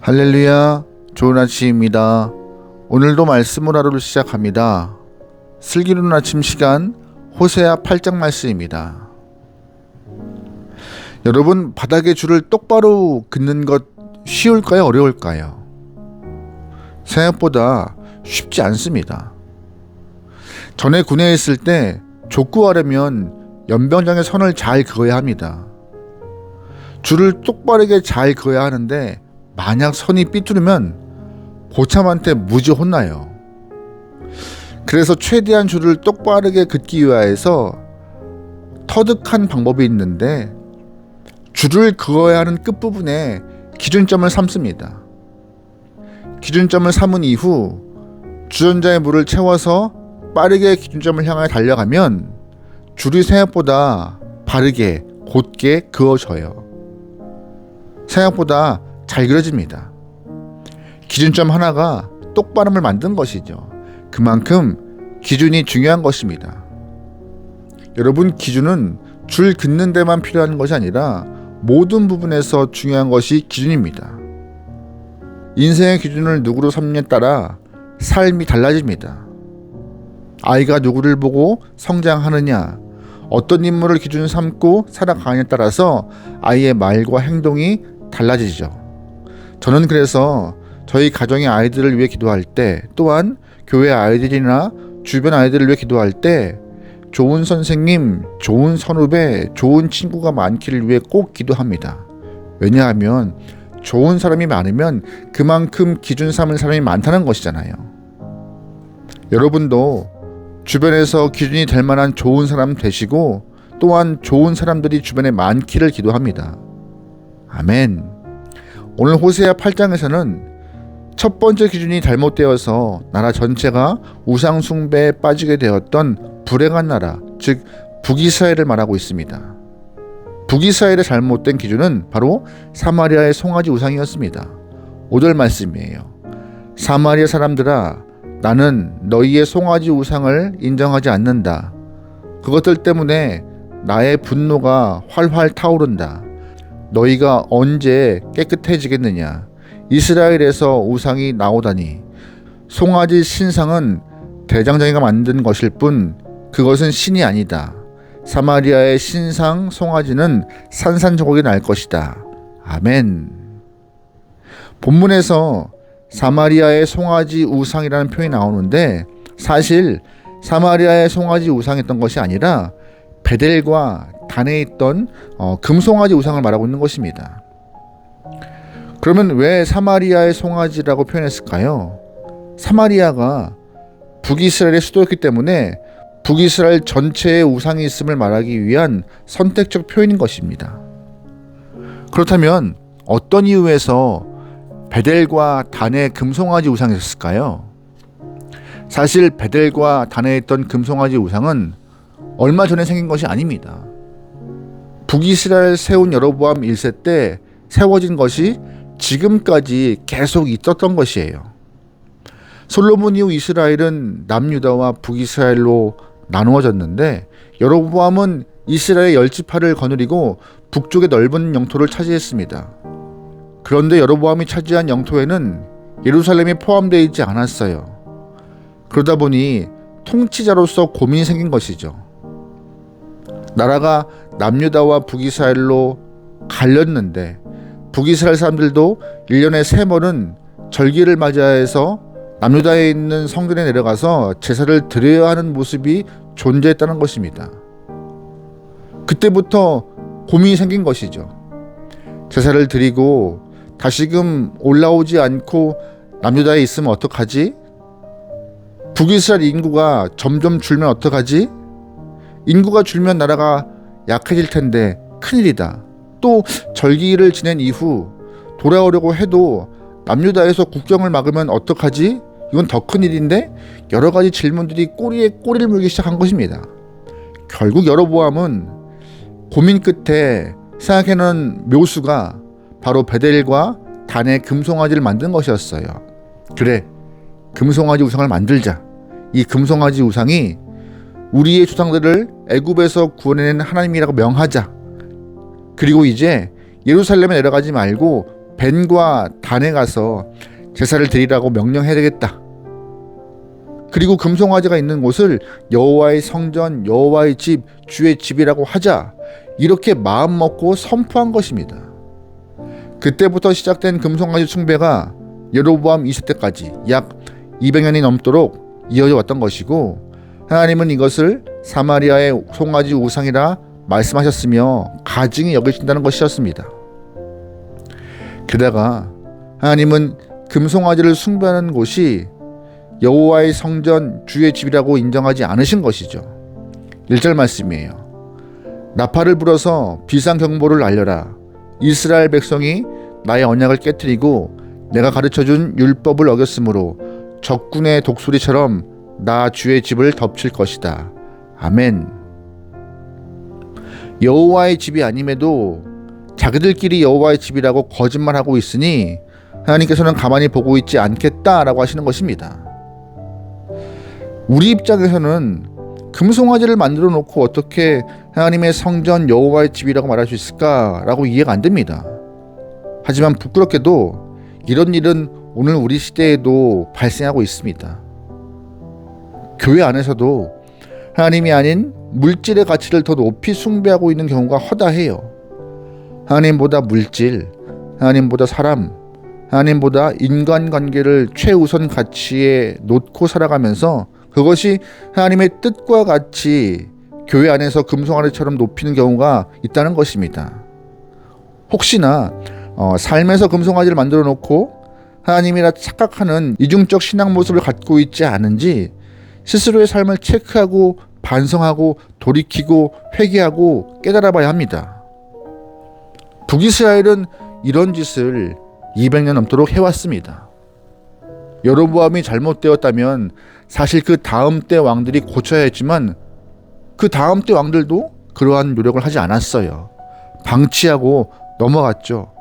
할렐루야, 좋은 아침입니다. 오늘도 말씀을 하루를 시작합니다. 슬기로운 아침 시간 호세아 8장 말씀입니다. 여러분 바닥에 줄을 똑바로 긋는 것 쉬울까요? 어려울까요? 생각보다 쉽지 않습니다. 전에 군에 있을 때 족구하려면 연병장의 선을 잘 그어야 합니다. 줄을 똑바르게 잘 그어야 하는데 만약 선이 삐뚤으면 고참한테 무지 혼나요. 그래서 최대한 줄을 똑바르게 긋기 위하여서 터득한 방법이 있는데 줄을 그어야 하는 끝부분에 기준점을 삼습니다. 기준점을 삼은 이후 주전자에 물을 채워서 빠르게 기준점을 향하여 달려가면 줄이 생각보다 바르게 곧게 그어져요. 생각보다 잘 그려집니다. 기준점 하나가 똑바름을 만든 것이죠. 그만큼 기준이 중요한 것입니다. 여러분, 기준은 줄 긋는 데만 필요한 것이 아니라 모든 부분에서 중요한 것이 기준입니다. 인생의 기준을 누구로 삼느냐에 따라 삶이 달라집니다. 아이가 누구를 보고 성장하느냐, 어떤 인물을 기준 삼고 살아가느냐에 따라서 아이의 말과 행동이 달라지죠. 저는 그래서 저희 가정의 아이들을 위해 기도할 때 또한 교회 아이들이나 주변 아이들을 위해 기도할 때 좋은 선생님, 좋은 선후배, 좋은 친구가 많기를 위해 꼭 기도합니다. 왜냐하면 좋은 사람이 많으면 그만큼 기준 삼을 사람이 많다는 것이잖아요. 여러분도 주변에서 기준이 될 만한 좋은 사람 되시고 또한 좋은 사람들이 주변에 많기를 기도합니다. 아멘. 오늘 호세아 8장에서는 첫 번째 기준이 잘못되어서 나라 전체가 우상 숭배에 빠지게 되었던 불행한 나라, 즉 북이스라엘을 말하고 있습니다. 북이스라엘의 잘못된 기준은 바로 사마리아의 송아지 우상이었습니다. 5절 말씀이에요. 사마리아 사람들아 나는 너희의 송아지 우상을 인정하지 않는다. 그것들 때문에 나의 분노가 활활 타오른다. 너희가 언제 깨끗해지겠느냐? 이스라엘에서 우상이 나오다니. 송아지 신상은 대장장이가 만든 것일 뿐 그것은 신이 아니다. 사마리아의 신상 송아지는 산산조각이 날 것이다. 아멘. 본문에서 사마리아의 송아지 우상이라는 표현이 나오는데 사실 사마리아의 송아지 우상이었던 것이 아니라 베델과 단에 있던 어, 금송아지 우상을 말하고 있는 것입니다. 그러면 왜 사마리아의 송아지라고 표현했을까요? 사마리아가 북이스라엘의 수도였기 때문에 북이스라엘 전체의 우상이 있음을 말하기 위한 선택적 표현인 것입니다. 그렇다면 어떤 이유에서 베델과 단의 금송아지 우상이 있었을까요? 사실 베델과 단에 있던 금송아지 우상은 얼마 전에 생긴 것이 아닙니다. 북이스라엘 세운 여로보암 1세 때 세워진 것이 지금까지 계속 있었던 것이에요. 솔로몬 이후 이스라엘은 남유다와 북이스라엘로 나누어졌는데 여로보암은 이스라엘 열지파를 거느리고 북쪽의 넓은 영토를 차지했습니다. 그런데 여로보암이 차지한 영토에는 예루살렘이 포함되어 있지 않았어요. 그러다 보니 통치자로서 고민이 생긴 것이죠. 나라가 남유다와 북이스라엘로 갈렸는데 북이스라엘 사람들도 1년에 세 번은 절기를 맞이해서 남유다에 있는 성전에 내려가서 제사를 드려야 하는 모습이 존재했다는 것입니다. 그때부터 고민이 생긴 것이죠. 제사를 드리고 다시금 올라오지 않고 남유다에 있으면 어떡하지? 북이스라엘 인구가 점점 줄면 어떡하지? 인구가 줄면 나라가 약해질 텐데 큰일이다. 또 절기를 지낸 이후 돌아오려고 해도 남유다에서 국경을 막으면 어떡하지? 이건 더 큰일인데 여러 가지 질문들이 꼬리에 꼬리를 물기 시작한 것입니다. 결국 여로보암은 고민 끝에 생각해놓은 묘수가 바로 베델과 단의 금송아지를 만든 것이었어요. 그래, 금송아지 우상을 만들자. 이 금송아지 우상이 우리의 조상들을 애굽에서 구원해낸 하나님이라고 명하자. 그리고 이제 예루살렘에 내려가지 말고 벤과 단에 가서 제사를 드리라고 명령해야 되겠다. 그리고 금송아지가 있는 곳을 여호와의 성전, 여호와의 집, 주의 집이라고 하자. 이렇게 마음 먹고 선포한 것입니다. 그때부터 시작된 금송아지 숭배가 여로보암 2세 때까지 약 200년이 넘도록 이어져 왔던 것이고 하나님은 이것을 사마리아의 송아지 우상이라 말씀하셨으며 가증히 여기신다는 것이었습니다. 게다가 하나님은 금송아지를 숭배하는 곳이 여호와의 성전 주의 집이라고 인정하지 않으신 것이죠. 1절 말씀이에요. 나팔을 불어서 비상 경보를 알려라. 이스라엘 백성이 나의 언약을 깨뜨리고 내가 가르쳐 준 율법을 어겼으므로 적군의 독수리처럼 나 주의 집을 덮칠 것이다. 아멘. 여호와의 집이 아님에도 자기들끼리 여호와의 집이라고 거짓말하고 있으니 하나님께서는 가만히 보고 있지 않겠다라고 하시는 것입니다. 우리 입장에서는 금송아지를 만들어 놓고 어떻게 하나님의 성전 여호와의 집이라고 말할 수 있을까라고 이해가 안 됩니다. 하지만 부끄럽게도 이런 일은 오늘 우리 시대에도 발생하고 있습니다. 교회 안에서도 하나님이 아닌 물질의 가치를 더 높이 숭배하고 있는 경우가 허다해요. 하나님보다 물질, 하나님보다 사람, 하나님보다 인간관계를 최우선 가치에 놓고 살아가면서 그것이 하나님의 뜻과 같이 교회 안에서 금송아리처럼 높이는 경우가 있다는 것입니다. 혹시나 어, 삶에서 금송아지를 만들어 놓고 하나님이라 착각하는 이중적 신앙 모습을 갖고 있지 않은지 스스로의 삶을 체크하고 반성하고 돌이키고 회개하고 깨달아 봐야 합니다. 북이스라엘은 이런 짓을 200년 넘도록 해왔습니다. 여로보암이 잘못되었다면 사실 그 다음 때 왕들이 고쳐야 했지만 그 다음 때 왕들도 그러한 노력을 하지 않았어요. 방치하고 넘어갔죠.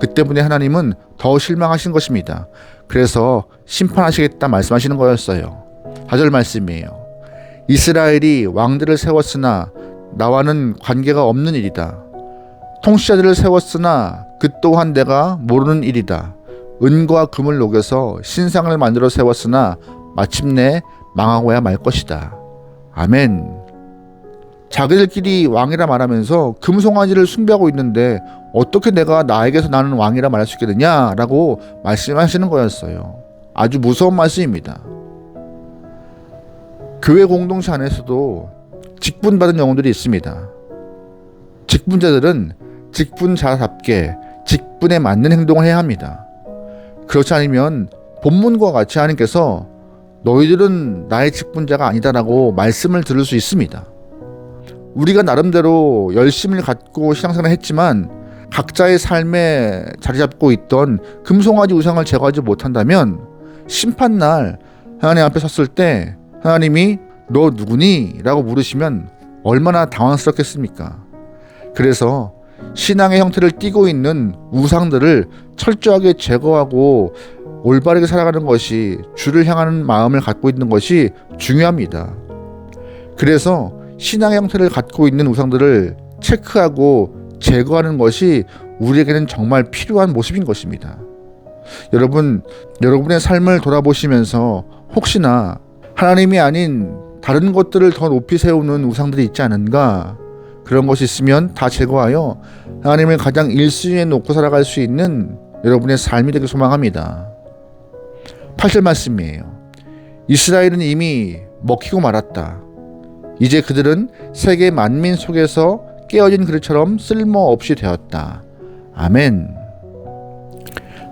그 때문에 하나님은 더 실망하신 것입니다. 그래서 심판하시겠다 말씀하시는 거였어요. 4절 말씀이에요. 이스라엘이 왕들을 세웠으나 나와는 관계가 없는 일이다. 통치자들을 세웠으나 그 또한 내가 모르는 일이다. 은과 금을 녹여서 신상을 만들어 세웠으나 마침내 망하고야 말 것이다. 아멘. 자기들끼리 왕이라 말하면서 금송아지를 숭배하고 있는데 어떻게 내가 나에게서 나는 왕이라 말할 수 있겠느냐라고 말씀하시는 거였어요. 아주 무서운 말씀입니다. 교회 공동체 안에서도 직분받은 영혼들이 있습니다. 직분자들은 직분자답게 직분에 맞는 행동을 해야 합니다. 그렇지 않으면 본문과 같이 하나님께서 너희들은 나의 직분자가 아니다라고 말씀을 들을 수 있습니다. 우리가 나름대로 열심을 갖고 신앙생활을 했지만 각자의 삶에 자리 잡고 있던 금송아지 우상을 제거하지 못한다면 심판날 하나님 앞에 섰을 때 하나님이 너 누구니? 라고 물으시면 얼마나 당황스럽겠습니까? 그래서 신앙의 형태를 띠고 있는 우상들을 철저하게 제거하고 올바르게 살아가는 것이 주를 향하는 마음을 갖고 있는 것이 중요합니다. 그래서 신앙의 형태를 갖고 있는 우상들을 체크하고 제거하는 것이 우리에게는 정말 필요한 모습인 것입니다. 여러분, 여러분의 삶을 돌아보시면서 혹시나 하나님이 아닌 다른 것들을 더 높이 세우는 우상들이 있지 않은가 그런 것이 있으면 다 제거하여 하나님을 가장 1순위에 놓고 살아갈 수 있는 여러분의 삶이 되길 소망합니다. 8절 말씀이에요. 이스라엘은 이미 먹히고 말았다. 이제 그들은 세계 만민 속에서 깨어진 그릇처럼 쓸모없이 되었다. 아멘.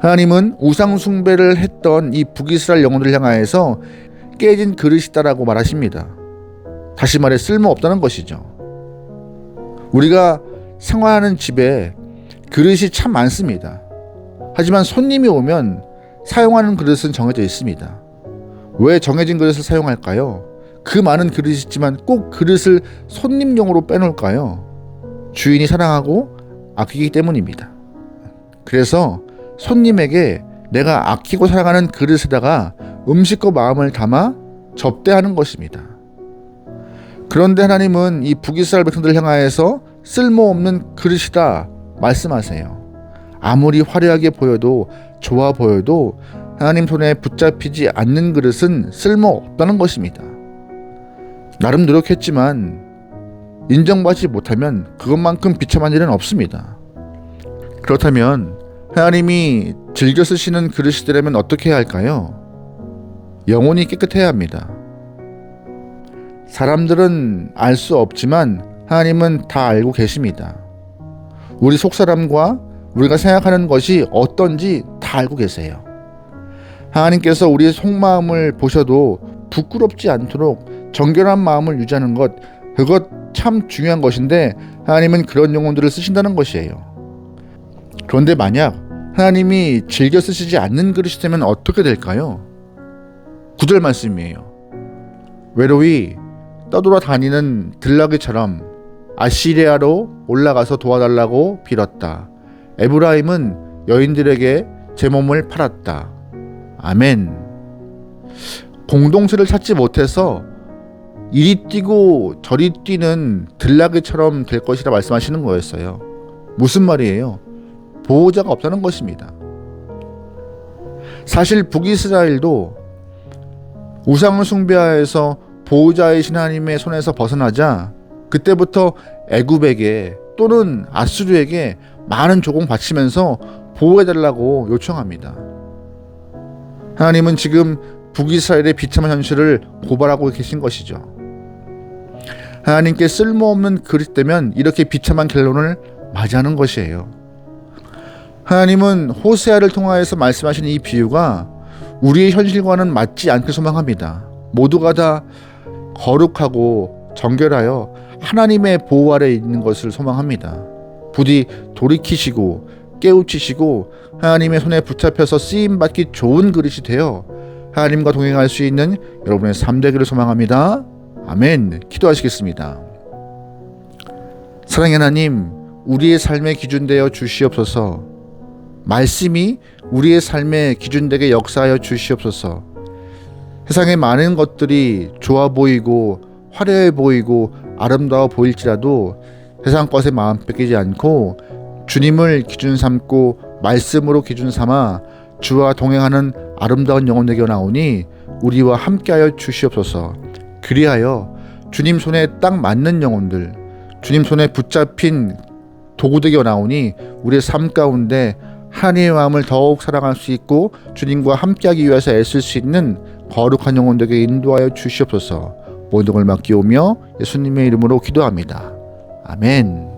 하나님은 우상 숭배를 했던 이 북이스라엘 영혼들을 향하여서 깨진 그릇이다라고 말하십니다. 다시 말해 쓸모없다는 것이죠. 우리가 생활하는 집에 그릇이 참 많습니다. 하지만 손님이 오면 사용하는 그릇은 정해져 있습니다. 왜 정해진 그릇을 사용할까요? 그 많은 그릇이 있지만 꼭 그릇을 손님용으로 빼놓을까요? 주인이 사랑하고 아끼기 때문입니다. 그래서 손님에게 내가 아끼고 사랑하는 그릇에다가 음식과 마음을 담아 접대하는 것입니다. 그런데 하나님은 이 북이스라엘 백성들을 향하여서 쓸모없는 그릇이다 말씀하세요. 아무리 화려하게 보여도 좋아 보여도 하나님 손에 붙잡히지 않는 그릇은 쓸모없다는 것입니다. 나름 노력했지만 인정받지 못하면 그것만큼 비참한 일은 없습니다. 그렇다면 하나님이 즐겨 쓰시는 그릇이되려면 어떻게 해야 할까요? 영혼이 깨끗해야 합니다. 사람들은 알 수 없지만 하나님은 다 알고 계십니다. 우리 속사람과 우리가 생각하는 것이 어떤지 다 알고 계세요. 하나님께서 우리의 속마음을 보셔도 부끄럽지 않도록 정결한 마음을 유지하는 것, 그것 참 중요한 것인데 하나님은 그런 영혼들을 쓰신다는 것이에요. 그런데 만약 하나님이 즐겨 쓰시지 않는 그릇이 되면 어떻게 될까요? 구절 말씀이에요. 외로이 떠돌아 다니는 들나귀처럼 아시리아로 올라가서 도와달라고 빌었다. 에브라임은 여인들에게 제 몸을 팔았다. 아멘. 공동체를 찾지 못해서 이리 뛰고 저리 뛰는 들나귀처럼 될 것이라 말씀하시는 거였어요. 무슨 말이에요? 보호자가 없다는 것입니다. 사실 북이스라엘도 우상을 숭배하여서 보호자이신 하나님의 손에서 벗어나자 그때부터 애굽에게 또는 아수르에게 많은 조공 바치면서 보호해달라고 요청합니다. 하나님은 지금 북이스라엘의 비참한 현실을 고발하고 계신 것이죠. 하나님께 쓸모없는 그릇 되면 이렇게 비참한 결론을 맞이하는 것이에요. 하나님은 호세아를 통하여서 말씀하신 이 비유가 우리의 현실과는 맞지 않게 소망합니다. 모두가 다 거룩하고 정결하여 하나님의 보호 아래 있는 것을 소망합니다. 부디 돌이키시고 깨우치시고 하나님의 손에 붙잡혀서 쓰임 받기 좋은 그릇이 되어 하나님과 동행할 수 있는 여러분의 삶 되기를 소망합니다. 아멘. 기도하시겠습니다. 사랑의 하나님, 우리의 삶의 기준 되어 주시옵소서. 말씀이 우리의 삶의 기준 되게 역사하여 주시옵소서. 세상의 많은 것들이 좋아 보이고 화려해 보이고 아름다워 보일지라도 세상 것에 마음 뺏기지 않고 주님을 기준 삼고 말씀으로 기준 삼아 주와 동행하는 아름다운 영혼 되게 나오니 우리와 함께하여 주시옵소서. 그리하여 주님 손에 딱 맞는 영혼들, 주님 손에 붙잡힌 도구 되게 나오니 우리의 삶 가운데 하나님의 마음을 더욱 사랑할 수 있고 주님과 함께하기 위해서 애쓸 수 있는 거룩한 영혼 되게 인도하여 주시옵소서. 모든 걸 맡기오며 예수님의 이름으로 기도합니다. 아멘.